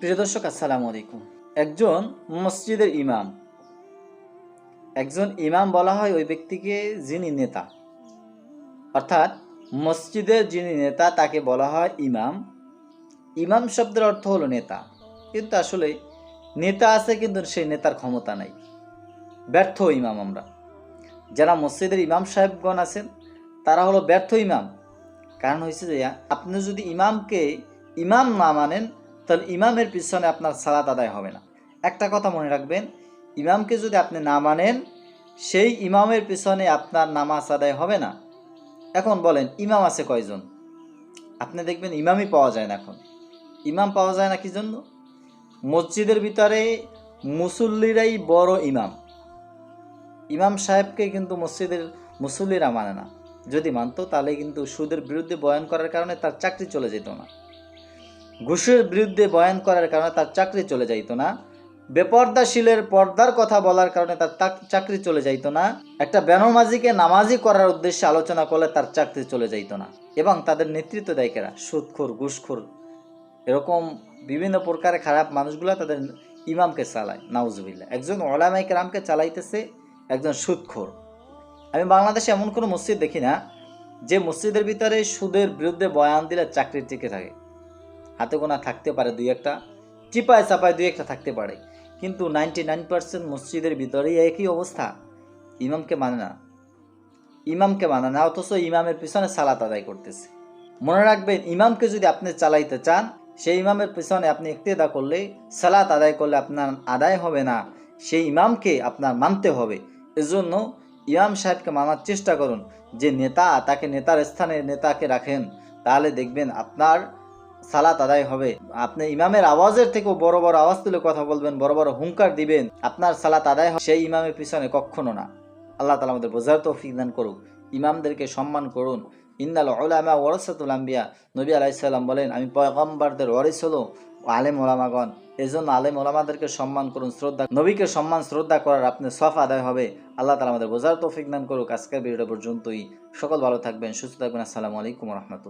প্রিয় দর্শক, আসসালামু আলাইকুম। একজন মসজিদের ইমাম। একজন ইমাম বলা হয় ওই ব্যক্তিকে যিনি নেতা। অর্থাৎ মসজিদের যিনি নেতা, তাকে বলা হয় ইমাম। ইমাম শব্দের অর্থ হলো নেতা। কিন্তু আসলে নেতা আছে, কিন্তু সেই নেতার ক্ষমতা নাই। ব্যর্থ ইমাম আমরা। যারা মসজিদের ইমাম সাহেবগণ আছেন, তারা হলো ব্যর্থ ইমাম। কারণ হয়েছে যে, আপনি যদি ইমামকে ইমাম না মানেন তাহলে ইমামের পিছনে আপনার সালাত আদায় হবে না। একটা কথা মনে রাখবেন, ইমামকে যদি আপনি না মানেন, সেই ইমামের পিছনে আপনার নামাজ আদায় হবে না। এখন বলেন, ইমাম আছে কয়জন? আপনি দেখবেন ইমামই পাওয়া যায় না এখন। ইমাম পাওয়া যায় না কি জন্য? মসজিদের ভিতরে মুসল্লিরাই বড় ইমাম। ইমাম সাহেবকে কিন্তু মসজিদের মুসল্লিরা মানে না। যদি মানতো, তাহলে কিন্তু সুদের বিরুদ্ধে বয়ান করার কারণে তার চাকরি চলে যেত না। ঘুষের বিরুদ্ধে বয়ান করার কারণে তার চাকরি চলে যাইতো না। বেপর্দাশীলের পর্দার কথা বলার কারণে তার চাকরি চলে যাইতো না। একটা বেনমাজিকে নামাজি করার উদ্দেশ্যে আলোচনা করলে তার চাকরি চলে যাইতো না এবং তাদের নেতৃত্ব দেয় কেরা? সুদখোর, ঘুষখোর এরকম বিভিন্ন প্রকারের খারাপ মানুষগুলো তাদের ইমামকে চালায়। নাউজুবিল্লা একজন ওলামাই রামকে চালাইতেছে একজন সুদখোর। আমি বাংলাদেশে এমন কোনো মসজিদ দেখি না যে মসজিদের ভিতরে সুদের বিরুদ্ধে বয়ান দিলে চাকরি টিকে থাকে। হাতে গোনা থাকতে পারে দুই একটা, চিপায় চাপায় দুই একটা থাকতে পারে। কিন্তু নাইনটি নাইন পার্সেন্ট মসজিদের ভিতরেই একই অবস্থা। ইমামকে মানে না। ইমামকে মানে না, অথচ ইমামের পিছনে সালাত আদায় করতেছে। মনে রাখবেন, ইমামকে যদি আপনি চালাইতে চান, সেই ইমামের পিছনে আপনি ইক্তেদা করলে, সালাত আদায় করলে আপনার আদায় হবে না। সেই ইমামকে আপনার মানতে হবে। এজন্য ইমাম সাহেবকে মানার চেষ্টা করুন। যে নেতা, তাকে নেতার স্থানে নেতাকে রাখেন, তাহলে দেখবেন আপনার সালাত আদায় হবে। আপনি ইমামের আওয়াজের থেকেও বড় বড় আওয়াজ তুলে কথা বলবেন, বড় বড় হুঙ্কার দিবেন। আপনার সালাত আদায় হবে সেই ইমামের পিছনে কখনো না। আল্লাহ তালা আমাদের বোঝার তৌফিক দান করুক। ইমামদেরকে সম্মান করুন। ইন্দাল ওলামা ওরসাতুল আম্বিয়া। নবী আলাইসাল্লাম বলেন, আমি পয়গম্বরদের ওয়ারিস হলো আলেম ওলামাগণ এই জন্য আলেম ওলামাদেরকে সম্মান করুন, শ্রদ্ধা নবীকে সম্মান, শ্রদ্ধা করার আপনি সফ আদায় হবে। আল্লাহ তালা আমাদের বোঝার তৌফিক দান করুক। আজকের ভিডিওটা পর্যন্তই। সকল ভালো থাকবেন, সুস্থ থাকবেন। আসসালামু আলাইকুম রহমতুল্লাহ।